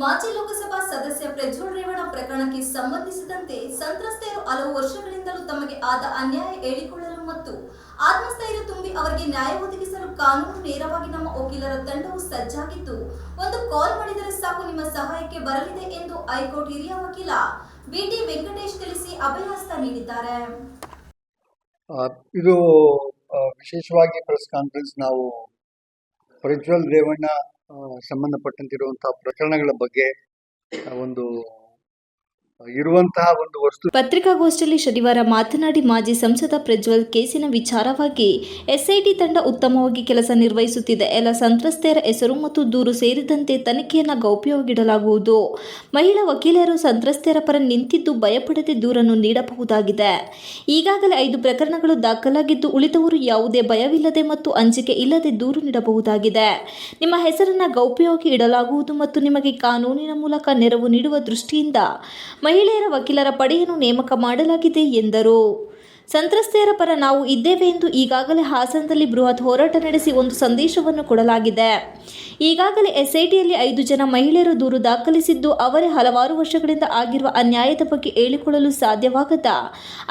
ಮಾಜಿ ಲೋಕಸಭಾ ಸದಸ್ಯ ಪ್ರಜ್ವಲ್ ರೇವಣ ಪ್ರಕರಣಕ್ಕೆ ಸಂಬಂಧಿಸಿದಂತೆ ಸಂತ್ರಸ್ತೆಯರು ಹಲವು ವರ್ಷಗಳಿಂದಲೂ ತಮಗೆ ಆದ ಅನ್ಯಾಯ ಹೇಳಿಕೊಳ್ಳಲು ಮತ್ತು ಆತ್ಮಸ್ಥೈರ್ಯ ತುಂಬಿ ಅವರಿಗೆ ನ್ಯಾಯ ಒದಗಿಸಲು ಕಾನೂನು ನೇರವಾಗಿ ನಮ್ಮ ವಕೀಲರ ತಂಡವು ಸಜ್ಜಾಗಿದ್ದು, ಒಂದು ಕಾಲ್ ಮಾಡಿದರೆ ಸಾಕು ನಿಮ್ಮ ಸಹಾಯಕ್ಕೆ ಬರಲಿದೆ ಎಂದು ಹೈಕೋರ್ಟ್ ಹಿರಿಯ ವಕೀಲ ಬಿಟಿ ವೆಂಕಟೇಶ್ ತಿಳಿಸಿ ಅಭಯಹಸ್ತ ನೀಡಿದ್ದಾರೆ. ಇದು ವಿಶೇಷವಾಗಿ ಪ್ರೆಸ್ ಕಾನ್ಫರೆನ್ಸ್ ನಾವು ಪ್ರಜ್ವಲ್ ರೇವಣ್ಣ ಸಂಬಂಧಪಟ್ಟಂತಿರುವಂತಹ ಪ್ರಕರಣಗಳ ಬಗ್ಗೆ ಒಂದು ಇರುವಂತಹ ಒಂದು ವಸ್ತು. ಪತ್ರಿಕಾಗೋಷ್ಠಿಯಲ್ಲಿ ಶನಿವಾರ ಮಾತನಾಡಿ ಮಾಜಿ ಸಂಸದ ಪ್ರಜ್ವಲ್ ಕೇಸಿನ ವಿಚಾರವಾಗಿ ಎಸ್ಐಟಿ ತಂಡ ಉತ್ತಮವಾಗಿ ಕೆಲಸ ನಿರ್ವಹಿಸುತ್ತಿದೆ. ಎಲ್ಲ ಸಂತ್ರಸ್ತೆಯರ ಹೆಸರು ಮತ್ತು ದೂರು ಸೇರಿದಂತೆ ತನಿಖೆಯನ್ನು ಗೌಪ್ಯವಾಗಿಡಲಾಗುವುದು. ಮಹಿಳಾ ವಕೀಲರು ಸಂತ್ರಸ್ತೆಯರ ಪರ ನಿಂತಿದ್ದು ಭಯಪಡದೆ ದೂರನ್ನು ನೀಡಬಹುದಾಗಿದೆ. ಈಗಾಗಲೇ ಐದು ಪ್ರಕರಣಗಳು ದಾಖಲಾಗಿದ್ದು ಉಳಿದವರು ಯಾವುದೇ ಭಯವಿಲ್ಲದೆ ಮತ್ತು ಅಂಜಿಕೆ ಇಲ್ಲದೆ ದೂರು ನೀಡಬಹುದಾಗಿದೆ. ನಿಮ್ಮ ಹೆಸರನ್ನು ಗೌಪ್ಯವಾಗಿ ಇಡಲಾಗುವುದು ಮತ್ತು ನಿಮಗೆ ಕಾನೂನಿನ ಮೂಲಕ ನೆರವು ನೀಡುವ ದೃಷ್ಟಿಯಿಂದ ಮಹಿಳೆಯರ ವಕೀಲರ ಪಡೆಯನ್ನು ನೇಮಕ ಮಾಡಲಾಗಿದೆ ಎಂದರು. ಸಂತ್ರಸ್ತೆಯರ ಪರ ನಾವು ಇದ್ದೇವೆ ಎಂದು ಈಗಾಗಲೇ ಹಾಸನದಲ್ಲಿ ಬೃಹತ್ ಹೋರಾಟ ನಡೆಸಿ ಒಂದು ಸಂದೇಶವನ್ನು ಕೊಡಲಾಗಿದೆ. ಈಗಾಗಲೇ ಎಸ್ಐಟಿಯಲ್ಲಿ ಐದು ಜನ ಮಹಿಳೆಯರು ದೂರು ದಾಖಲಿಸಿದ್ದು ಅವರೇ ಹಲವಾರು ವರ್ಷಗಳಿಂದ ಆಗಿರುವ ಅನ್ಯಾಯದ ಬಗ್ಗೆ ಹೇಳಿಕೊಳ್ಳಲು ಸಾಧ್ಯವಾಗದ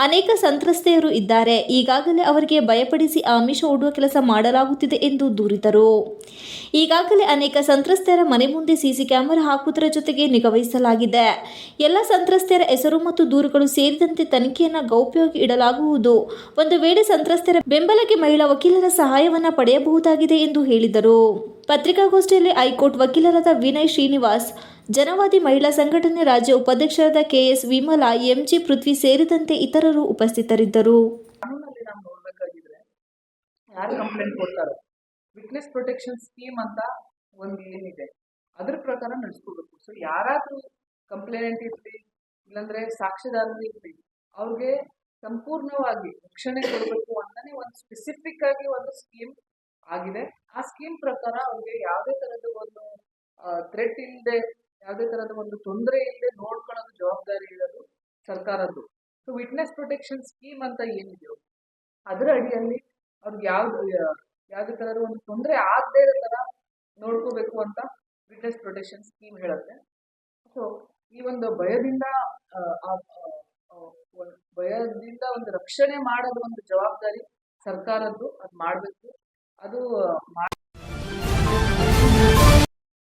ಅನೇಕ ಸಂತ್ರಸ್ತೆಯರು ಇದ್ದಾರೆ. ಈಗಾಗಲೇ ಅವರಿಗೆ ಭಯಪಡಿಸಿ ಆಮಿಷ ಓಡುವ ಕೆಲಸ ಮಾಡಲಾಗುತ್ತಿದೆ ಎಂದು ದೂರಿದರು. ಈಗಾಗಲೇ ಅನೇಕ ಸಂತ್ರಸ್ತೆಯರ ಮನೆ ಮುಂದೆ ಸಿಸಿ ಕ್ಯಾಮೆರಾ ಹಾಕುವುದರ ಜೊತೆಗೆ ನಿಗಾವಹಿಸಲಾಗಿದೆ ಎಲ್ಲ ಸಂತ್ರಸ್ತೆಯರ ಹೆಸರು ಮತ್ತು ದೂರುಗಳು ಸೇರಿದಂತೆ ತನಿಖೆಯನ್ನು ಗೌಪ್ಯವಾಗಿ ಇಡಲಾಗುವುದು ಒಂದು ವೇಳೆ ಸಂತ್ರಸ್ತರ ಬೆಂಬಲಕ್ಕೆ ಮಹಿಳಾ ವಕೀಲರ ಸಹಾಯವನ್ನು ಪಡೆಯಬಹುದಾಗಿದೆ ಎಂದು ಹೇಳಿದರು. ಪತ್ರಿಕಾಗೋಷ್ಠಿಯಲ್ಲಿ ಹೈಕೋರ್ಟ್ ವಕೀಲರಾದ ವಿನಯ್ ಶ್ರೀನಿವಾಸ್, ಜನವಾದಿ ಮಹಿಳಾ ಸಂಘಟನೆ ರಾಜ್ಯ ಉಪಾಧ್ಯಕ್ಷರಾದ ಕೆಎಸ್ ವಿಮಲಾ, ಎಂಜಿ ಪೃಥ್ವಿ ಸೇರಿದಂತೆ ಇತರರು ಉಪಸ್ಥಿತರಿದ್ದರು. ಕಂಪ್ಲೇಂಟ್ ವಿಟ್ನೆಸ್ ಪ್ರೊಟೆಕ್ಷನ್ ಸ್ಕೀಮ್ ಅಂತ ಒಂದು ಏನಿದೆ, ಅದ್ರ ಪ್ರಕಾರ ನಡೆಸ್ಕೋಬೇಕು. ಸೊ ಯಾರಾದ್ರೂ ಕಂಪ್ಲೇಂಟ್ ಇರಲಿ, ಇಲ್ಲಾಂದ್ರೆ ಸಾಕ್ಷಿದಾರರು ಇರಲಿ, ಅವ್ರಿಗೆ ಸಂಪೂರ್ಣವಾಗಿ ರಕ್ಷಣೆ ಕೊಡಬೇಕು ಅಂತಾನೆ ಒಂದು ಸ್ಪೆಸಿಫಿಕ್ ಆಗಿ ಒಂದು ಸ್ಕೀಮ್ ಆಗಿದೆ. ಆ ಸ್ಕೀಮ್ ಪ್ರಕಾರ ಅವ್ರಿಗೆ ಯಾವುದೇ ತರದ ಒಂದು ಥ್ರೆಟ್ ಇಲ್ಲದೆ ಯಾವುದೇ ತರದ ಒಂದು ತೊಂದರೆ ಇಲ್ಲದೆ ನೋಡ್ಕೊಳ್ಳೋದು ಜವಾಬ್ದಾರಿ ಇರೋದು ಸರ್ಕಾರದ್ದು. ಸೊ ವಿಟ್ನೆಸ್ ಪ್ರೊಟೆಕ್ಷನ್ ಸ್ಕೀಮ್ ಅಂತ ಏನಿದೆಯೋ ಅದರ ಅಡಿಯಲ್ಲಿ ಅವ್ರಿಗೆ ಯಾವ್ದು ಯಾವುದೇ ತರದ ಒಂದು ತೊಂದರೆ ಆಗದೇ ಇರೋ ತರ ನೋಡ್ಕೋಬೇಕು ಅಂತ ವಿಟ್ನೆಸ್ ಪ್ರೊಟೆಕ್ಷನ್ ಸ್ಕೀಮ್ ಹೇಳುತ್ತೆ. ಸೊ ಈ ಒಂದು ಭಯದಿಂದ ಭಯದಿಂದ ಒಂದು ರಕ್ಷಣೆ ಮಾಡೋದು ಒಂದು ಜವಾಬ್ದಾರಿ ಸರ್ಕಾರದ್ದು ಅದು ಮಾಡಬೇಕು. ಅದು